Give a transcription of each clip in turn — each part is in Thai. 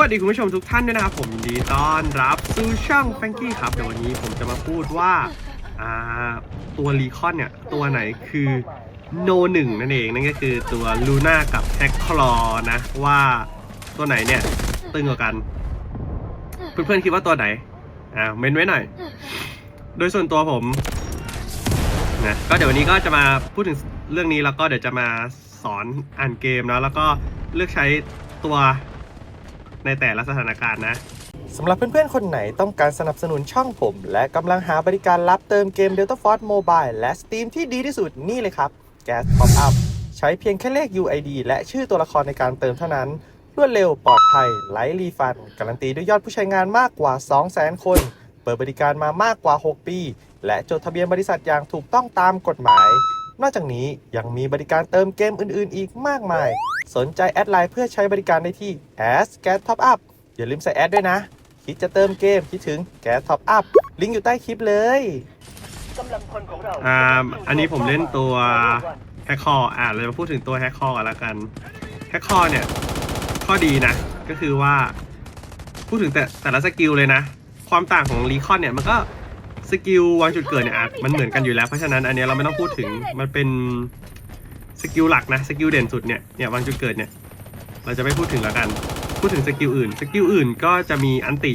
วัสดีคุณผู้ชมทุกท่านด้วยนะครับผมยินดีต้อนรับสู่ช่องแฟงกี้ครับเดี๋ยววันนี้ผมจะมาพูดว่าอ่าตัวรีคอนเนี่ยตัวไหนคือโนหนึ่งนั่นเองนั่นก็คือตัวลูน่ากับแฮกคลอนะว่าตัวไหนเนี่ยตึงกว่ากัน เพื่อนๆคิดว่าตัวไหนอ่าเมนไว้หน่อย โดยส่วนตัวผมนะก็เดี๋ยววันนี้ก็จะมาพูดถึงเรื่องนี้แล้วก็เดี๋ยวจะมาสอนอ่านเกมนะแล้วก็เลือกใช้ตัว ในแต่ละสถานการณ์นะสำหรับเพื่อนๆ คนไหนต้องการสนับสนุนช่องผม และกำลังหาบริการรับเติมเกม Delta Force Mobile และ Steam ที่ดีที่สุดนี่เลยครับ Gas Pop Up ใช้เพียงแค่เลข UID และชื่อตัวละครในการเติมเท่านั้น รวดเร็วปลอดภัยไร้รีฟัน การันตีด้วยยอดผู้ใช้งานมากกว่า 200,000 คน เปิดบริการมามากกว่า 6 ปี และจดทะเบียนบริษัทอย่างถูกต้องตามกฎหมาย นอกจากนี้ยังมีบริการเติมเกมอื่นๆ อีกมากมาย สนใจแอดไลน์เพื่อใช้บริการได้ที่ a s Gas Top Up อย่าลืมใส่แอดด้วยนะ คิดจะเติมเกมคิดถึงแก๊สท็อปอัพลิงก์อยู่ใต้คลิปเลยอ่าอันนี้ผมเล่นตัวแฮกคอร์อ่าเรามาพูดถึงตัวแฮกคอร์กันละกันแฮกคอร์เนี่ย ข้อดีนะ ก็คือว่า พูดถึงแต่แต่ละสกิลเลยนะ ความต่างของรีคอนเนี่ยมันก็ สกิลวางจุดเกิดเนี่ยอาจมันเหมือนกันอยู่แล้วเพราะฉะนั้นอันเนี้ยเราไม่ต้องพูดถึงมันเป็นสกิลหลักนะสกิลเด่นสุดเนี่ยเนี่ยวางจุดเกิดเนี่ยเราจะไม่พูดถึงแล้วกัน พูดถึงสกิลอื่นสกิลอื่นก็จะมีอันติ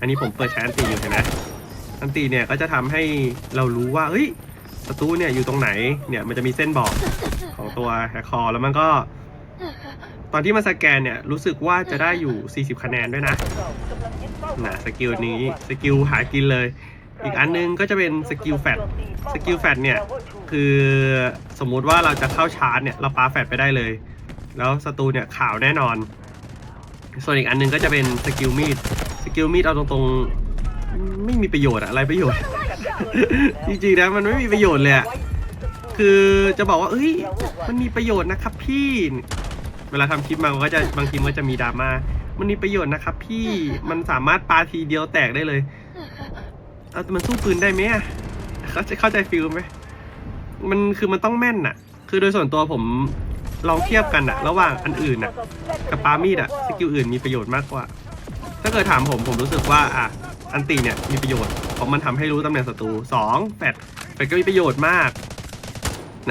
อันนี้ผมเปิดใช้อันติอยู่เห็นไหมอันติเนี่ยก็จะทำให้เรารู้ว่าเฮ้ยศัตรูเนี่ยอยู่ตรงไหนเนี่ยมันจะมีเส้นบอกของตัวแฮคอแล้วมันก็ ตอนที่มันสแกนเนี่ยรู้สึกว่าจะได้อยู่ 40 คะแนนด้วยนะนะสกิลนี้สกิลหากินเลย อีกอันนึงก็จะเป็นสกิลแฟตสกิลแฟตเนี่ย คือสมมุติว่าเราจะเข้าชาร์จเนี่ย เราปาแฟตไปได้เลย แล้วศัตรูเนี่ยขาวแน่นอน ส่วนอีกอันนึงก็จะเป็นสกิลมีดสกิลมีดเอาตรงๆ ไม่มีประโยชน์อะอะไรประโยชน์ จริงๆนะมันไม่มีประโยชน์เลยอะคือจะบอกว่าเอ้ยมันมีประโยชน์นะครับพี่เวลาทำคลิปมามันก็จะบางทีมันก็จะมีดราม่ามันมีประโยชน์นะครับพี่มันสามารถปาทีเดียวแตกได้เลย เอาแต่มันสู้ปืนได้ไหมอะเขาใจเข้าใจฟิลไหมมันคือมันต้องแม่นอะ คือโดยส่วนตัวผมลองเทียบกันอะระหว่างอันอื่นอะกับปามีดอะสกิลอื่นมีประโยชน์มากกว่า ถ้าเกิดถามผมผมรู้สึกว่าอะอันตีเนี่ยมีประโยชน์เพราะมันทำให้รู้ตำแหน่งศัตรูสองแฟดแฟดก็มีประโยชน์มาก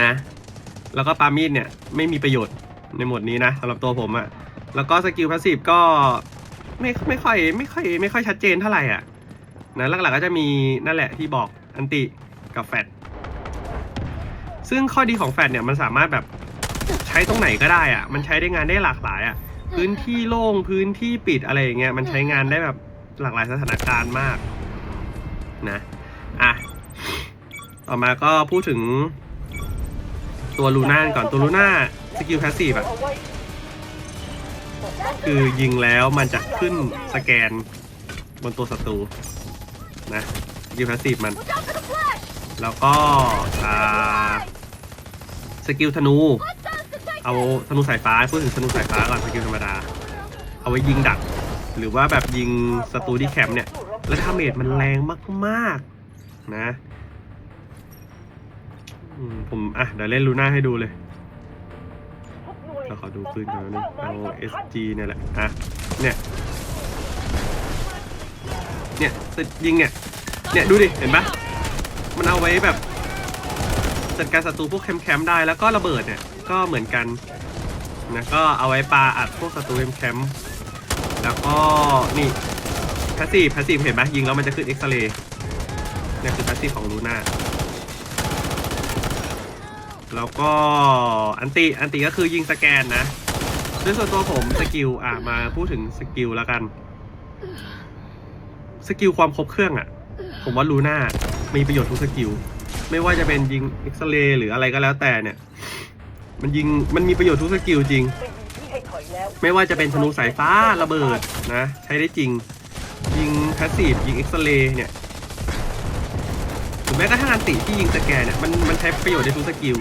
นะ แล้วก็ปามีดเนี่ยไม่มีประโยชน์ในหมวดนี้นะสำหรับตัวผมอะแล้วก็สกิลพาสซีฟก็ไม่ไม่ค่อยไม่ค่อยไม่ค่อยชัดเจนเท่าไหร่อะ นะหลักๆก็จะมีนั่นแหละที่บอกอันติกับแฟดซึ่งข้อดีของแฟดเนี่ยมันสามารถแบบใช้ตรงไหนก็ได้อะมันใช้ได้งานได้หลากหลายอะพื้นที่โล่งพื้นที่ปิดอะไรอย่างเงี้ยมันใช้งานได้แบบหลากหลายสถานการณ์มากนะอะต่อมาก็พูดถึงตัวลูน่าก่อนตัวลูน่าสกิลพสซีฟอะคือยิงแล้วมันจะขึ้นสแกนบนตัวศัตรู นะสกิลพาสซีฟมัน แล้วก็อ่าสกิลธนู เอาธนูสายฟ้าพูดถึงธนูสายฟ้าก่อนสกิลธรรมดา เอาไว้ยิงดัก หรือว่าแบบยิงศัตรูที่แคมป์เนี่ย แล้วดาเมจมันแรงมากๆนะอืมผมอะเดี๋ยวเล่นลูน่าให้ดูเลยเราขอดูปืนก่อนนะเอา SG เนี่ยแหละอะเนี่ย เนี่ยยิงเนี่ยเนี่ยดูดิเห็นปะมันเอาไว้แบบจัดการศัตรูพวกแคมป์ได้แล้วก็ระเบิดเนี่ยก็เหมือนกันนะก็เอาไว้ปาอัดพวกศัตรูแคมป์แล้วก็นี่พาสซีฟพาสซีฟเห็นไหมยิงแล้วมันจะขึ้นเอ็กซเรย์นี่คือพาสซีฟของลูน่าแล้วก็อันติอันติก็คือยิงสแกนนะด้วยส่วนตัวผมสกิลอะมาพูดถึงสกิลแล้วกัน สกิลความครบเครื่องอะ ผมว่าลูน่ามีประโยชน์ทุกสกิล ไม่ว่าจะเป็นยิงเอ็กซเรย์หรืออะไรก็แล้วแต่เนี่ย มันยิงมันมีประโยชน์ทุกสกิลจริง ไม่ว่าจะเป็นธนูสายฟ้าระเบิดนะ ใช้ได้จริง ยิงพาสซีฟยิงเอ็กซเรย์เนี่ยหรือแม้กระทั่งอันติที่ยิงสแกนเนี่ยมันมันใช้ประโยชน์ในทุกสกิล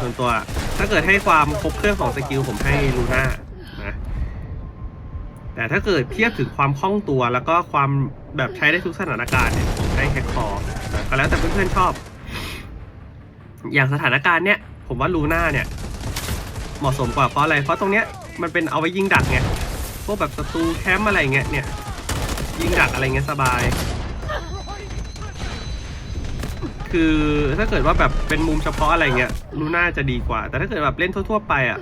ส่วนตัว ถ้าเกิดให้ความครบเครื่องของสกิลผมให้ลูน่า แต่ถ้าเกิดเทียบถึงความคล่องตัวแล้วก็ความแบบใช้ได้ทุกสถานการณ์เนี่ยผมให้แคคคอร์นะก็แล้วแต่เพื่อนๆชอบ อย่างสถานการณ์เนี้ยผมว่าลูน่าเนี่ย เหมาะสมกว่าเพราะอะไร เพราะตรงเนี้ยมันเป็นเอาไว้ยิงดักไงพวกแบบศัตรูแคมป์อะไรเงี้ยเนี่ย ยิงดักอะไรเงี้ยสบาย คือถ้าเกิดว่าแบบเป็นมุมเฉพาะอะไรเงี้ยลูน่าจะดีกว่า แต่ถ้าเกิดแบบเล่นทั่ว ๆ ไปอะ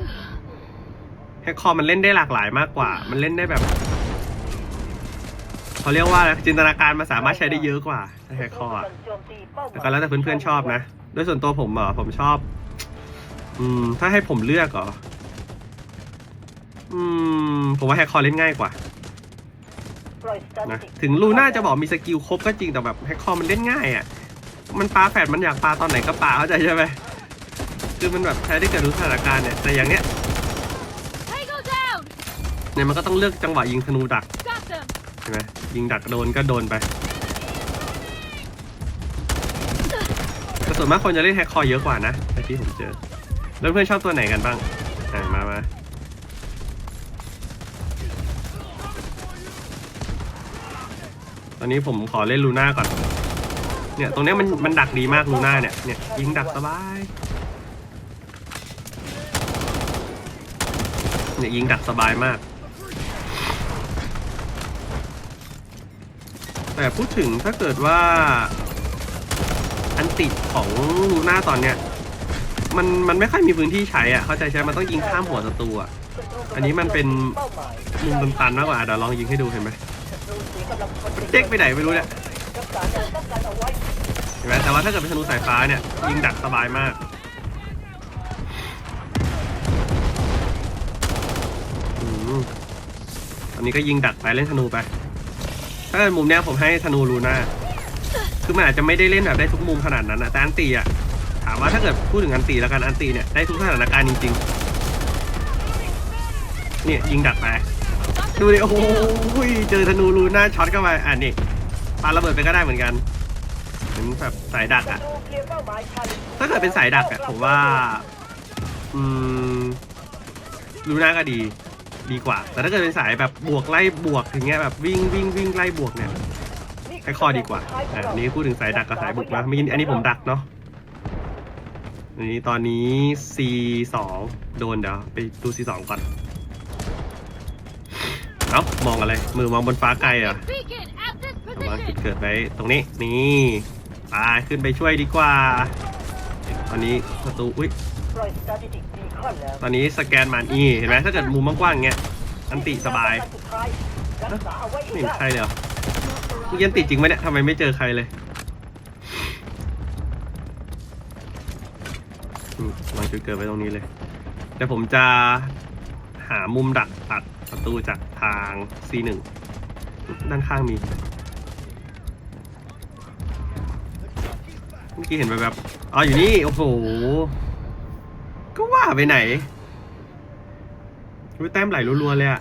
แฮกคอมันเล่นได้หลากหลายมากกว่า มันเล่นได้แบบเขาเรียกว่าอะไรจินตนาการมันสามารถใช้ได้เยอะกว่าแฮกคออะแต่ก็แล้วแต่เพื่อนๆชอบนะโดยส่วนตัวผมเหรอผมชอบ อืม ถ้าให้ผมเลือกเหรออืม ผมว่าแฮกคอเล่นง่ายกว่านะถึงลูน่าจะบอกมีสกิลครบก็จริงแต่แบบแฮกคอมันเล่นง่ายอะ่ะ มันปลาแฟดมันอยากปลาตอนไหนก็ปลาเข้าใจใช่ไหมคือมันแบบใช้ได้เกิดทุกสถานการณ์เนี่ยแต่อย่างเนี้ย เนี่ยมันก็ต้องเลือกจังหวะยิงธนูดักใช่ไหมยิงดักโดนก็โดนไปแต่ส่วนมากคนจะเล่นแฮกคอร์เยอะกว่านะแต่ที่ผมเจอ แล้วเพื่อนชอบตัวไหนกันบ้างอ่ามามาตอนนี้ผมขอเล่นลูน่าก่อน เนี่ยตรงนี้มันมันดักดีมากลูน่าเนี่ย เนี่ยยิงดักสบาย เนี่ยยิงดักสบายมาก แต่พูดถึงถ้าเกิดว่า อันติของลูน่าตอนเนี้ย มันมันไม่ค่อยมีพื้นที่ใช้อะ เข้าใจใช่ไหมมันต้องยิงข้ามหัวศัตรูอะ อันนี้มันเป็นมุมตันๆมากกว่าเดี๋ยวลองยิงให้ดูเห็นไหมมันเจ๊กไปไหนไม่รู้เนี่ยเห็นไหมแต่ว่าถ้าเกิดเป็นธนูสายฟ้าเนี่ย ยิงดักสบายมากอืมตอนนี้ก็ยิงดักไปเล่นธนูไป ถ้าเป็นมุมเนี้ยผมให้ธนูลูน่าคือมันอาจจะไม่ได้เล่นแบบได้ทุกมุมขนาดนั้นนะแต่อันตีอะถามว่าถ้าเกิดพูดถึงอันตีแล้วกันอันตีเนี่ยได้ทุกสถานการณ์จริงๆเนี่ยยิงดักไปดูดิโอ้โหเจอธนูลูน่าช็อตเข้าไปอะนี่ปาระเบิดไปก็ได้เหมือนกันเหมือนแบบสายดักอะถ้าเกิดเป็นสายดักอะผมว่า อืมลูน่าก็ดี ดีกว่า แต่ถ้าเกิดเป็นสายแบบบวกไล่บวกอย่างเงี้ยแบบวิ่งวิ่งวิ่งไล่บวกเนี่ยให้ข้อดีกว่าอะอันนี้พูดถึงสายดักกับสายบุกนะมีอันนี้ผมดักเนาะอันนี้ตอนนี้ C สองโดนเดี๋ยวไปดู C สองก่อนเอ้ามองอะไร มือมองบนฟ้าไกลเหรอะ Beacon at this วางจุด position! เกิดไว้ตรงนี้นี่ไปขึ้นไปช่วยดีกว่า ตอนนี้ประตูอุ้ย ตอนนี้สแกนมันอีเห็นไหมถ้าเกิดมุมกว้างๆอย่างเงี้ยอันติสบายไม่เห็นใครเลยเหรอเมื่อกี้อันติจริงไหมเนี่ยทำไมไม่เจอใครเลยมวางจุดเกิดไว้ตรงนี้เลยเดี๋ยวผมจะหามุมดักตัดประตูจากทาง C1 ด้านข้างมี เมื่อกี้เห็นแบบๆอ๋ออยู่นี่ โอ้โห ไปไหนอุ้ยแต้มไหลรัวๆเลยอะ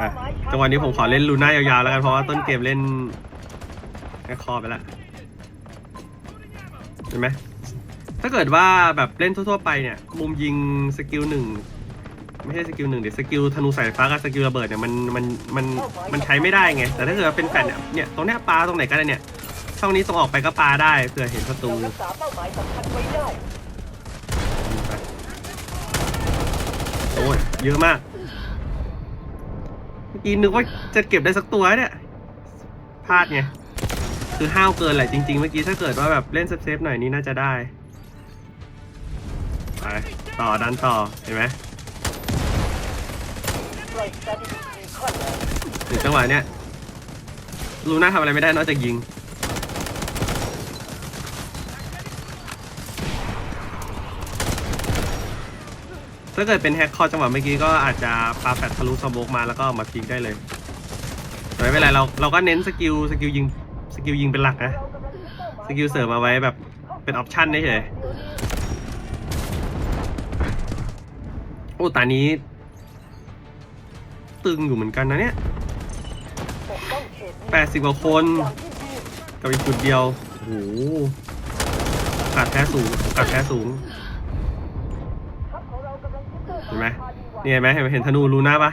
อะจังหวะนี้ผมขอเล่นลูน่ายาวๆแล้วกันเพราะว่าต้นเกมเล่นแค่คอไปแล้วเห็นไหมถ้าเกิดว่าแบบเล่นทั่วๆไปเนี่ย มุมยิงสกิลหนึ่งไม่ใช่สกิลหนึ่งเดี๋ยวสกิลธนูสายฟ้ากับสกิลระเบิดเนี่ยมันมันมันมันใช้ไม่ได้ไง แต่ถ้าเกิดเป็นแฟนเนี่ยเนี่ยตรงเนี้ยปาตรงไหนก็ได้เนี่ย ช่องนี้ส่งออกไปก็ปาได้เผื่อเห็นศัตรูโอ้ยเยอะมากเมื่อกี้นึกว่าจะเก็บได้สักตัวเนี่ยพลาดไงคือห้าวเกินแหละจริงๆ เมื่อกี้ถ้าเกิดว่าแบบเล่นเซฟๆหน่อยนี่น่าจะได้ไปต่อดันต่อเห็นไหมถึงจังหวะเนี้ยลูน่าทำอะไรไม่ได้นอกจากยิง ถ้าเกิดเป็นแฮกคอร์จังหวะเมื่อกี้ก็อาจจะปาแฟดทะลุสโมกมาแล้วก็มาพีกได้เลยแต่ไม่เป็นไรเราเราก็เน้นสกิลสกิลยิงสกิลยิงเป็นหลักนะสกิลเสริมมาไว้แบบเป็นออปชั่นเฉยโอ้ตานี้ ตึงอยู่เหมือนกันนะเนี่ยแปดสิบกว่าคน กับอีกจุดเดียวโอ้โหโอกาสแพ้สูงโอกาสแพ้สูง นี่เห็นไหมเห็นไหมเห็นธนูลูน่าปะ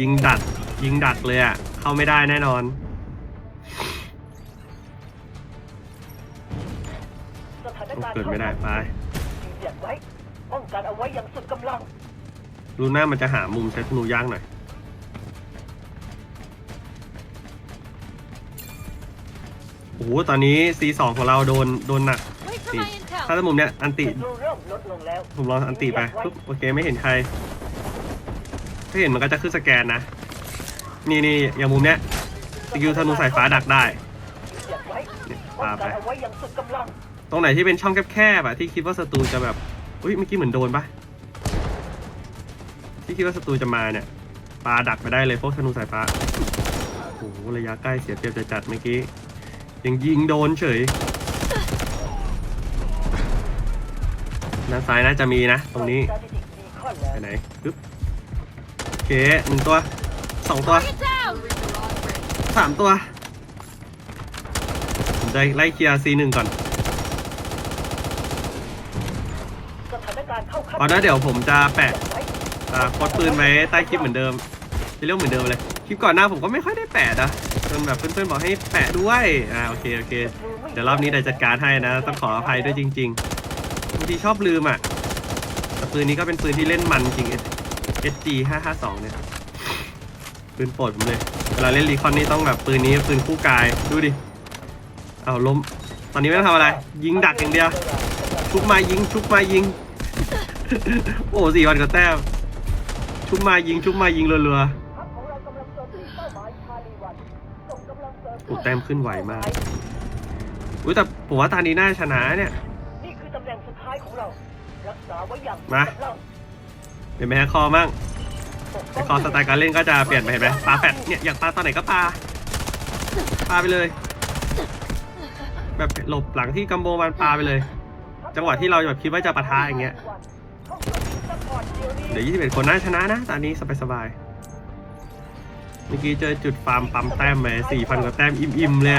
ยิงดักยิงดักเลยอะเข้าไม่ได้แน่นอนเกิดไม่ได้ไปเสียบไว้ป้องกันเอาไว้อย่างสุดกำลัง ลูน่ามันจะหามุมใช้ธนูย่างหน่อยโอ้โหตอนนี้ C2 ของเราโดนโดนหนัก Wait for นี่ my intel. ถ้ามุมเนี้ยอันติ ศัตรูเริ่มลดลงแล้วผมลองอันติไปปุ๊บโอเคไม่เห็นใคร ถ้าเห็นมันก็จะขึ้นสแกนนะ นี่นี่อย่างมุมเนี้ยสกิลธนูสายฟ้าดักได้ปาไปตรงไหนที่เป็นช่องแคบๆอะที่คิดว่าศัตรูจะแบบอุ้ยเมื่อกี้เหมือนโดนปะที่คิดว่าศัตรูจะมาเนี่ยปาดักไปได้เลยพวกธนูสายฟ้าโอ้โหระยะใกล้เสียเปรียบจะจัดเมื่อกี้ยังยิงโดนเฉยด้านซ้ายน่าจะมีนะ ตรงนี้ไปไหนปึ๊บ เคหนึ่งตัวสองตัว Target down. สามตัวผมจะไล่เคลียร์ซีหนึ่งก่อนสถานการณ์เข้าขั้นเอานะเดี๋ยวผมจะแปะเสียบไว้อ่าโค้ดปืนไว้ใต้คลิปเหมือนเดิมเป็นเรื่องเหมือนเดิมเลยคลิปก่อนหน้าผมก็ไม่ค่อยได้แปะนะจนแบบเพื่อนๆบอกให้แปะด้วยอ่าโอเคโอเคเดี๋ยวรอบนี้เดี๋ยวจัดการให้นะ ต้องขออภัยด้วยจริงๆบางทีชอบลืมอะแต่ปืนนี้ก็เป็นปืนที่เล่นมันจริง SG 552เนี่ยปืนโปรดผมเลย เวลาเล่นรีคอนนี่ต้องแบบปืนนี้ปืนคู่กายดูดิ เอาล้ม ตอนนี้ไม่ต้องทำอะไร ยิงดักอย่างเดียว ชุบมายิง ชุบมายิง โอ้สี่วันกับแต้ม ชุบมายิง ชุบมายิงรัวทัพของเรากำลังโจมตีเป้าหมายชาลีวันส่งกำลังเสริมๆโอ้แต้มขึ้นไหวมาก อุ้ยแต่ผมว่าตานี้น่าชนะเนี่ย นี่คือตำแหน่งสุดท้ายของเรา รักษาไว้อย่างมากำลัง เป็นไหมฮะคอมั่งปกแต่ป้อคอสไตล์การเล่นก็จะเปลี่ยนไปเห็นไหมปลาแฟดเนี่ยอยากปลาตอนไหนก็ปลาปลาไปเลย แบบหลบหลังที่กัมโบมันปลาไปเลย จังหวะที่เราแบบคิดว่าจะปะทะอย่างเงี้ยเดี๋ยวนี้เดี๋ยว21คนน่าชนะนะตอนนี้สบายๆเมื่อกี้เจอจุดฟาร์มปั๊มแต้มไป4,000กว่าแต้มอิ่มๆเลย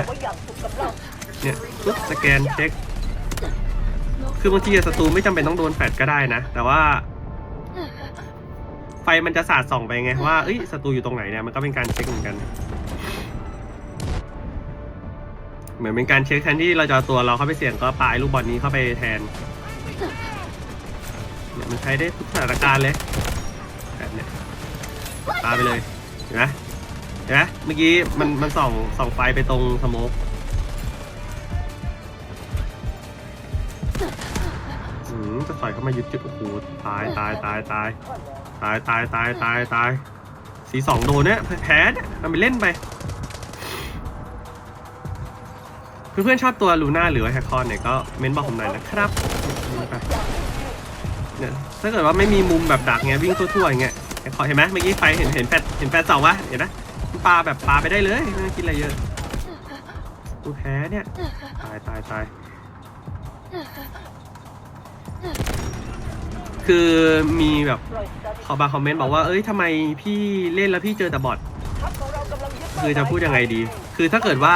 เนี่ยปุ๊บสแกนเช็ค คือบางทีศัตรูไม่จำเป็นต้องโดนแฟดก็ได้นะ แต่ว่า ไฟมันจะสาดส่องไปไงว่าเอ้ยศัตรูอยู่ตรงไหนเนี่ยมันก็เป็นการเช็คเหมือนกัน เหมือนเป็นการเช็คแทนที่เราจะเอาตัวเราเข้าไปเสี่ยงก็ปลายลูกบอลนี้เข้าไปแทนเนี่ยมันใช้ได้ทุกสถานการณ์เลยแบบเนี้ยปาไปเลยเห็นไหมเห็นไหมเมื่อกี้มันมันส่องส่องไฟไปตรงสโมกอืมจะถอยเข้ามายึดจุดโอ้โหตายตายตายตาย ตายตายตายตายตายสีสองโดนเนี่ยแพ้เนี่ยทำไปเล่นไปเพื่อนๆชอบตัวลูน่าหรือว่าแฮคคอนเนี่ยก็เม้นบอกผมหน่อยนะครับเนี่ยถ้าเกิดว่าไม่มีมุมแบบดักเงี้ยวิ่งทั่วๆอย่างเงี้ยแฮคคอนเห็นไหมเมื่อกี้ไฟเห็นเห็นแฟดเห็นแฟดสองวะเห็นไหมปลาแบบปลาไปได้เลยไม่ต้องคิดอะไรเยอะกูแพ้เนี่ยตายตายตาย คือมีแบบขอบางคอมเมนต์บอกว่า เอ้ยทำไมพี่เล่นแล้วพี่เจอแต่บอททัพของเรากำลังยึดคือจะพูดยังไงดี คือถ้าเกิดว่า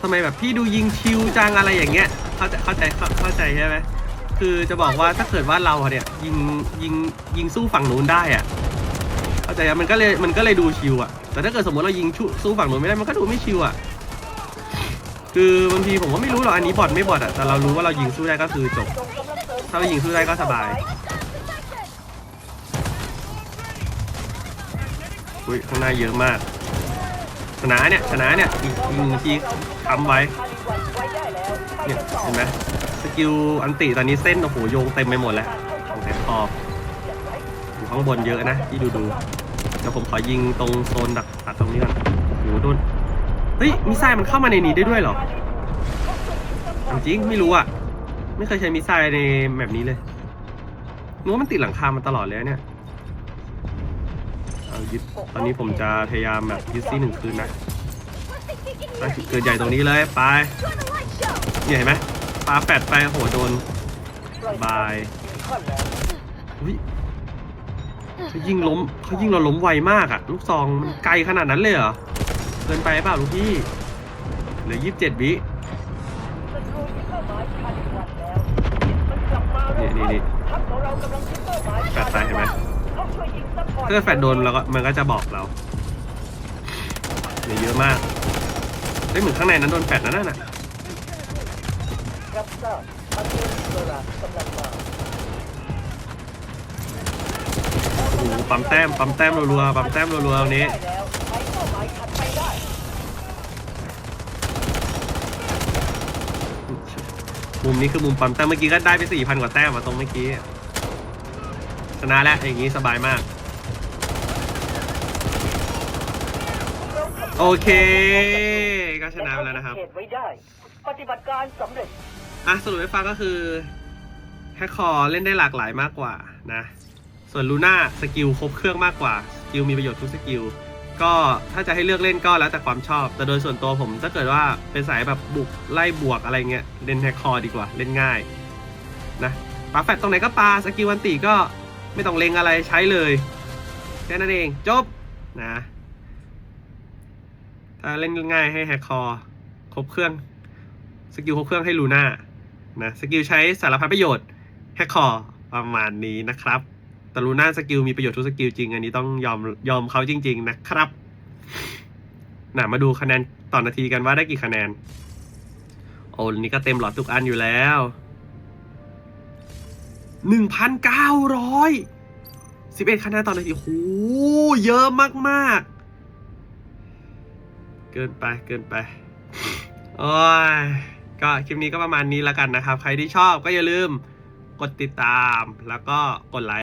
ทำไมแบบพี่ดูยิงชิวจังอะไรอย่างเงี้ย เข้าใจเข้าใจเข้าเข้าใจใช่ไหมคือจะบอกว่าถ้าเกิดว่าเราเนี่ยยิงยิงยิงสู้ฝั่งนู้นได้อะเข้าใจมันก็เลยมันก็เลยดูชิวอะแต่ถ้าเกิดสมมติเรายิงชูสู้ฝั่งนู้นไม่ได้มันก็ดูไม่ชิวอะคือบางทีผมก็ไม่รู้หรอกอันนี้บอทไม่บอทอะแต่เรารู้ว่าเรายิงสู้ได้ก็คือจบ ถ้าเรายิงสู้ได้ก็สบายอุ้ยข้างหน้าเยอะมาก ชนะเนี่ยชนะเนี่ยอีกอีกหนึ่งทีทำไว้เนี่ยเห็นไหมสกิลอันติตอนนี้เส้นโอ้โหโยงเต็มไปหมดแล้วของแถมคอบอยู่ข้างบนเยอะนะที่ดูดูเดี๋ยวผมขอยิงตรงโซนดักตัดตรงนี้ก่อนโอ้โหโดนเฮ้ยมิไซล์มันเข้ามาในนี้ได้ด้วยเหรอจริงไม่รู้อะ ไม่เคยใช้มิสไซล์ในแบบนี้เลยนึกว่ามันติดหลังคามาตลอดเลยเนี่ยเอายึดตอนนี้ผมจะพยายามแบบยึดซี่หนึ่งคืนนะไปเกิดใหญ่ตรงนี้เลยไปเนี่ยเห็นไหมปลาแฟดไปโหโดนบายวอุ้ยเขายิงล้มเขายิงเราล้มไวมากอะลูกซองมันไกลขนาดนั้นเลยเหรอเกินไปเปล่าลูกพี่เหลือยี่สิบเจ็ดวิ ศัตรูยึดเป้าหมายชาลีวันแล้วมันกลับมาเร็ว นี่นี่ ทัพของเรากำลังยึดเป้าหมายแฟดไปเห็นไหมเข้าช่วยยิงซัพพอร์ตถ้าเกิดแฟดโดนเราก็มันก็จะบอกเราเหลือเยอะมากเฮ้ยเหมือนข้างในนั้นโดนแฟดนะนั่นน่ะรับทราบอันเดนเวลากำลังมาโอ้โหปั๊มแต้มปั๊มแต้มรัวๆปั๊มแต้มรัวๆตรงนี้ ได้แล้วใช้เป้าหมายถัดไปได้ มุมนี้คือมุมปั๊มแต้มเมื่อกี้ก็ได้ไปสี่พันกว่าแต้มอะตรงเมื่อกี้ ชนะแล้วอย่างนี้สบายมาก โอเค ก็ชนะไปแล้วนะครับ ปฏิบัติการสำเร็จ อะสรุปให้ฟังก็คือแฮกคอร์เล่นได้หลากหลายมากกว่านะ ส่วนลูน่าสกิลครบเครื่องมากกว่า สกิลมีประโยชน์ทุกสกิล ก็ถ้าจะให้เลือกเล่นก็แล้วแต่ความชอบ แต่โดยส่วนตัวผมถ้าเกิดว่าเป็นสายแบบบุกไล่บวกอะไรเงี้ยเล่นแฮกคอร์ดีกว่าเล่นง่ายนะปาแฟตตรงไหนก็ปาสกิลวันติก็ไม่ต้องเลงอะไรใช้เลยแค่นั้นเองจบนะถ้าเล่นง่ายให้แฮกคอร์ครบเครื่องสกิลครบเครื่องให้ลูน่านะสกิลใช้สารพัดประโยชน์แฮกคอร์ประมาณนี้นะครับ แต่ลูน่าสกิลมีประโยชน์ทุกสกิลจริง อันนี้ต้องยอมยอมเขาจริง ๆ นะครับนะมาดูคะแนนต่อนาทีกันว่าได้กี่คะแนน โอ้นี่ก็เต็มหลอดทุกอันอยู่แล้วหนึ่งพันเก้าร้อยสิบเอ็ดคะแนนต่อนาทีโอ้โหเยอะมากๆ เกินไปเกินไปโอ้ยก็คลิปนี้ก็ประมาณนี้แล้วกันนะครับ ใครที่ชอบก็อย่าลืมกดติดตามแล้วก็กดไลค์